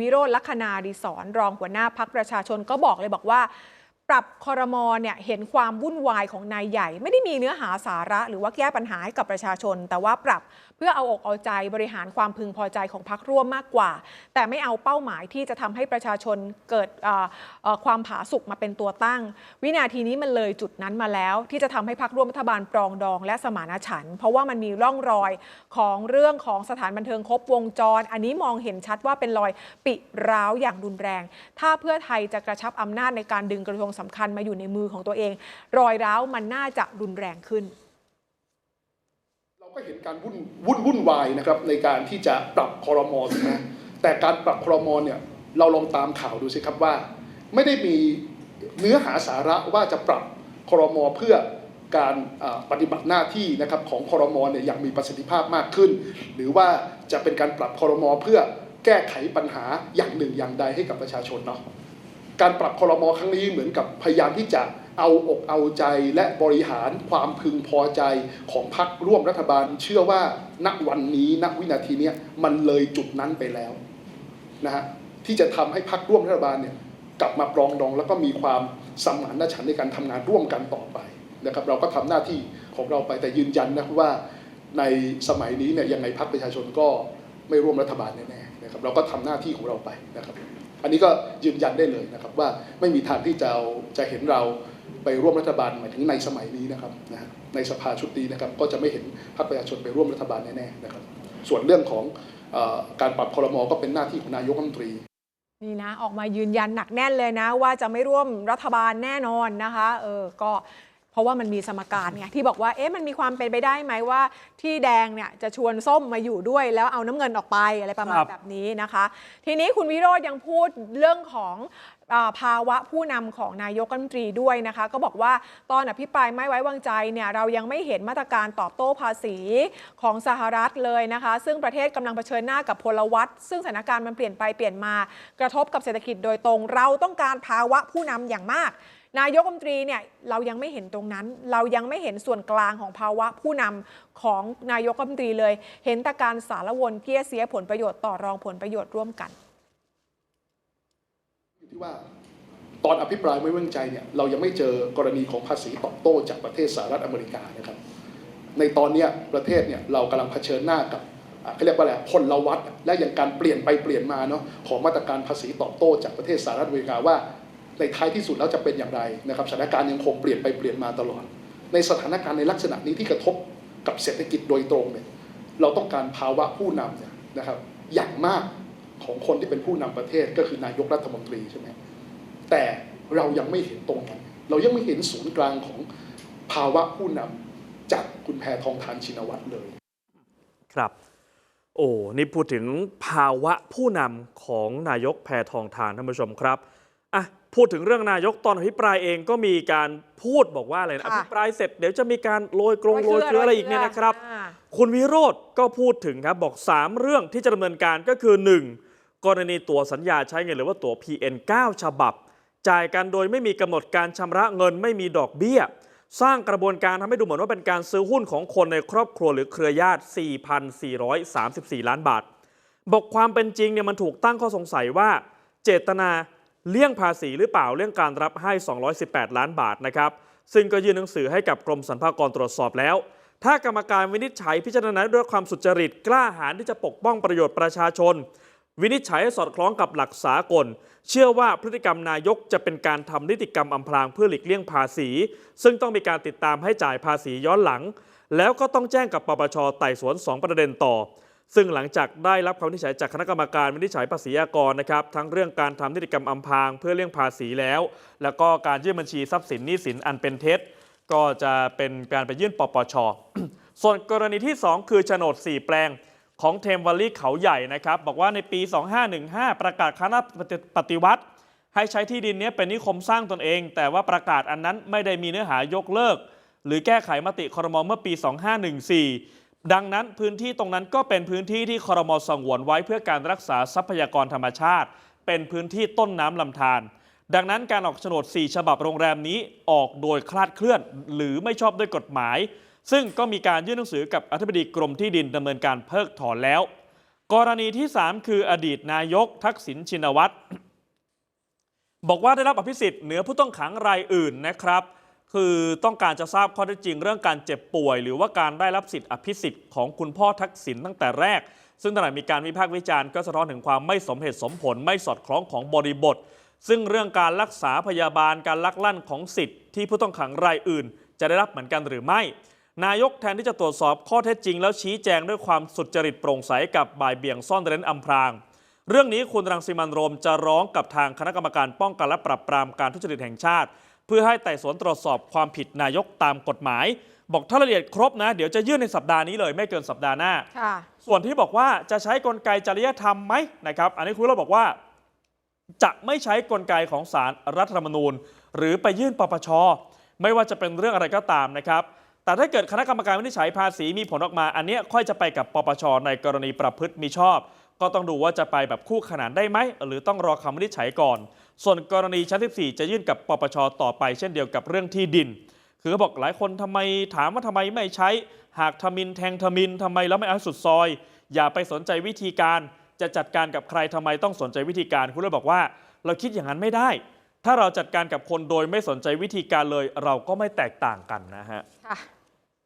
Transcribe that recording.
วิโรจน์ลัคนาดิศรรองหัวหน้าพักประชาชนก็บอกเลยบอกว่า ปรับคอรมอเนี่ยเห็นความวุ่นวายของนายใหญ่ ไม่ได้มีเนื้อหาสาระ หรือว่าแก้ปัญหาให้กับประชาชน แต่ว่าปรับเพื่อเอาอกเอาใจบริหารความพึงพอใจของพักร่วมมากกว่า แต่ไม่เอาเป้าหมายที่จะทำให้ประชาชนเกิดความผาสุกมาเป็นตัวตั้ง วินาทีนี้มันเลยจุดนั้นมาแล้ว ที่จะทำให้พักร่วมรัฐบาลปรองดอง และสมานฉันท์เพราะว่ามันมีร่องรอยของเรื่องของสถานบันเทิงครบวงจร อันนี้มองเห็นชัดว่าเป็นรอยปิร้าวอย่างรุนแรง ถ้าเพื่อไทยจะกระชับอำนาจในการดึงกระทรวงสำคัญมาอยู่ในมือของตัวเอง รอยร้าวมันน่าจะรุนแรงขึ้น เราก็เห็นการวุ่นวุ่นวุ่นวายนะครับในการที่จะปรับคอรมอถูกไหมแต่การปรับคอรมอเนี่ยเราลองตามข่าวดูสิครับว่า ไม่ได้มีเนื้อหาสาระว่าจะปรับคอรมอเพื่อการปฏิบัติหน้าที่นะครับของคอรมอเนี่ยอย่างมีประสิทธิภาพมากขึ้น หรือว่าจะเป็นการปรับคอรมอเพื่อแก้ไขปัญหาอย่างหนึ่งอย่างใดให้กับประชาชนเนาะ การปรับคอรมอครั้งนี้เหมือนกับพยายามที่จะเอาอกเอาใจและบริหารความพึงพอใจของพรรคร่วมรัฐบาล เชื่อว่าณวันนี้ณวินาทีนี้มันเลยจุดนั้นไปแล้วนะฮะที่จะทำให้พรรคร่วมรัฐบาลเนี่ยกลับมาปรองดอง แล้วก็มีความสมานฉันในการทำงานร่วมกันต่อไปนะครับเราก็ทำหน้าที่ของเราไปแต่ยืนยันนะครับว่าในสมัยนี้เนี่ยยังไงพรรคประชาชนก็ไม่ร่วมรัฐบาลแน่ๆนะครับเราก็ทำหน้าที่ของเราไปนะครับ อันนี้ก็ยืนยันได้เลยนะครับว่าไม่มีทางที่จะเอาจะเห็นเราไปร่วมรัฐบาลหมายถึงในสมัยนี้นะครับนะในสภาชุดนี้นะครับก็จะไม่เห็นพรรคประชาชนไปร่วมรัฐบาลแน่ๆนะครับ ส่วนเรื่องของอการปรับคอรมอก็เป็นหน้าที่ของนายกรัฐมนตรีนี่นะออกมายืนยันหนักแน่นเลยนะ ว่าจะไม่ร่วมรัฐบาลแน่นอนนะคะเออก็ เพราะว่ามันมีสมการไงที่บอกว่าเอ๊ะมันมีความเป็นไปได้ไหมว่า ที่แดงเนี่ยจะชวนส้มมาอยู่ด้วยแล้วเอาน้ำเงินออกไปอะไรประมาณครับแบบนี้นะคะ ทีนี้คุณวิโรจน์ยังพูดเรื่องของอาภาวะผู้นำของนายกรัฐมนตรีด้วยนะคะ ก็บอกว่าตอนอภิปรายไม่ไว้วางใจเนี่ยเรายังไม่เห็นมาตรการตอบโต้ภาษีของสหรัฐเลยนะคะ ซึ่งประเทศกำลังเผชิญหน้ากับพลวัตซึ่งสถานการณ์มันเปลี่ยนไปเปลี่ยนมากระทบกับเศรษฐกิจโดยตรง เราต้องการภาวะผู้นำอย่างมาก นายกรัฐมนตรีเนี่ยเรายังไม่เห็นตรงนั้น เรายังไม่เห็นส่วนกลางของภาวะผู้นำของนายกรัฐมนตรีเลย เห็นแต่การสารวนเกี้ยเสียผลประโยชน์ต่อรองผลประโยชน์ร่วมกันที่ว่าตอนอภิปรายไม่ไว้วางใจเนี่ยเรายังไม่เจอกรณีของภาษีตอบโต้จากประเทศสหรัฐอเมริกานะครับ ในตอนนี้ประเทศเนี่ยเรากำลังเผชิญหน้ากับเขาเรียกว่าอะไรพลวัตและอย่างการเปลี่ยนไปเปลี่ยนมาเนาะของมาตรการภาษีตอบโต้จากประเทศสหรัฐอเมริกาว่า ในท้ายที่สุดแล้วจะเป็นอย่างไรนะครับสถานการณ์ยังคงเปลี่ยนไปเปลี่ยนมาตลอด ในสถานการณ์ในลักษณะนี้ที่กระทบกับเศรษฐกิจโดยตรงเนี่ยเราต้องการภาวะผู้นำเนี่ยนะครับอย่างมากของคนที่เป็นผู้นำประเทศก็คือนายกรัฐมนตรีใช่ไหมแต่เรายังไม่เห็นตรงนั้นเรายังไม่เห็นศูนย์กลางของภาวะผู้นำจากคุณแพทองทานชินวัตรเลย ครับ โอ้นี่พูดถึงภาวะผู้นำของนายกแพทองทานท่านผู้ชมครับ พูดถึงเรื่องนายกตอนอภิปรายเองก็มีการพูดบอกว่าอะไรนะค่ะอภิปรายเสร็จเดี๋ยวจะมีการโรยกรงโรยเกลืออะไรอีกเนี่ยนะครับ อ่า คุณวิโรธก็พูดถึงครับบอก 3 เรื่องที่จะดำเนินการก็คือ 1. กรณีตั๋วสัญญาใช้เงินหรือว่าตั๋ว PN 9 ฉบับ จ่ายกันโดยไม่มีกำหนดการชำระเงินไม่มีดอกเบี้ย สร้างกระบวนการทำให้ดูเหมือนว่าเป็นการซื้อหุ้นของคนในครอบครัวหรือเครือญาติ 4,434 ล้านบาท บอกความเป็นจริงเนี่ยมันถูกตั้งข้อสงสัยว่า เจตนา เลี่ยงภาษีหรือเปล่าเรื่องการรับให้ 218 ล้านบาทนะครับ ซึ่งก็ยื่นหนังสือให้กับกรมสรรพากรตรวจสอบแล้ว ถ้ากรรมการวินิจฉัยพิจารณาด้วยความสุจริตกล้าหาญที่จะปกป้องประโยชน์ประชาชน วินิจฉัยให้สอดคล้องกับหลักสากล เชื่อว่าพฤติกรรมนายกจะเป็นการทำนิติกรรมอำพรางเพื่อหลีกเลี่ยงภาษี ซึ่งต้องมีการติดตามให้จ่ายภาษีย้อนหลัง แล้วก็ต้องแจ้งกับปปชไต่สวน 2 ประเด็นต่อ ซึ่งหลังจากได้รับคำวินิจฉัยจากคณะกรรมการวินิจฉัยภาษีอากรนะครับทั้งเรื่องการทำนิติกรรมอำพรางเพื่อเลี่ยงภาษีแล้ว แล้วก็การยื่นบัญชีทรัพย์สินหนี้สินอันเป็นเท็จ ก็จะเป็นการไปยื่นปปช ส่วนกรณีที่ 2 คือโฉนด 4 แปลงของเทมวัลลี่เขาใหญ่นะครับบอกว่าในปี 2515 ประกาศคณะปฏิวัติ ให้ใช้ที่ดินนี้เป็นนิคมสร้างตนเอง แต่ว่าประกาศอันนั้นไม่ได้มีเนื้อหายกเลิก หรือแก้ไขมติคอรมอเมื่อปี 2514 ดังนั้นพื้นที่ตรงนั้นก็เป็นพื้นที่ที่ครมสงวนไว้เพื่อการรักษาทรัพยากรธรรมชาติ เป็นพื้นที่ต้นน้ำลำธารดังนั้นการออกโฉนด 4 ฉบับโรงแรมนี้ออกโดยคลาดเคลื่อน หรือไม่ชอบด้วยกฎหมาย ซึ่งก็มีการยื่นหนังสือกับอธิบดีกรมที่ดินดำเนินการเพิกถอนแล้ว กรณีที่ 3 คืออดีตนายกทักษิณชินวัตรบอกว่าได้รับอภิสิทธิ์เหนือผู้ต้องขังรายอื่นนะครับ คือต้องการจะทราบข้อเท็จจริงเรื่องการเจ็บป่วย หรือว่าการได้รับสิทธิอภิสิทธิ์ของคุณพ่อทักษิณตั้งแต่แรก ซึ่งตลาดมีการวิพากษ์วิจารณ์ก็สะท้อนถึงความไม่สมเหตุสมผลไม่สอดคล้องของบริบท ซึ่งเรื่องการรักษาพยาบาลการลักลั่นของสิทธิ์ที่ผู้ต้องขังรายอื่น จะได้รับเหมือนกันหรือไม่ นายกแทนที่จะตรวจสอบข้อเท็จจริง แล้วชี้แจงด้วยความสุจริตโปร่งใสกับบ่ายเบี่ยงซ่อนเร้นอำพรางเรื่องนี้คุณรังสิมันโรมจะร้องกับทางคณะกรรมการป้องกันและปราบปรามการทุจริตแห่งชาติ เพื่อให้ไต่สวนตรวจสอบความผิดนายกตามกฎหมาย บอกถ้ารายละเอียดครบนะ เดี๋ยวจะยื่นในสัปดาห์นี้เลยไม่เกินสัปดาห์หน้าค่ะส่วนที่บอกว่าจะใช้กลไกจริยธรรมไหมนะครับ อันนี้คุณเราบอกว่า จะไม่ใช้กลไกของศาลรรัฐธรรมนูญ หรือไปยื่นปปช ไม่ว่าจะเป็นเรื่องอะไรก็ตามนะครับ แต่ถ้าเกิดคณะกรรมการวินิจฉัยภาษีมีผลออกมา อันเนี้ยค่อยจะไปกับปปชในกรณีประพฤติมีชอบ ก็ต้องดูว่าจะไปแบบคู่ขนานได้ไหม หรือต้องรอคำวินิจฉัยก่อน ส่วนกรณีชั้น 14 จะยื่นกับปปชต่อไปเช่นเดียวกับเรื่องที่ดิน คือเขาบอกหลายคนทำไมถามว่าทำไมไม่ใช้ หากทมินแทงทมินทำไมแล้วไม่เอาสุดซอย อย่าไปสนใจวิธีการ จะจัดการกับใครทำไมต้องสนใจวิธีการคุณเลยบอกว่า เราคิดอย่างนั้นไม่ได้ ถ้าเราจัดการกับคนโดยไม่สนใจวิธีการเลย เราก็ไม่แตกต่างกันนะฮะ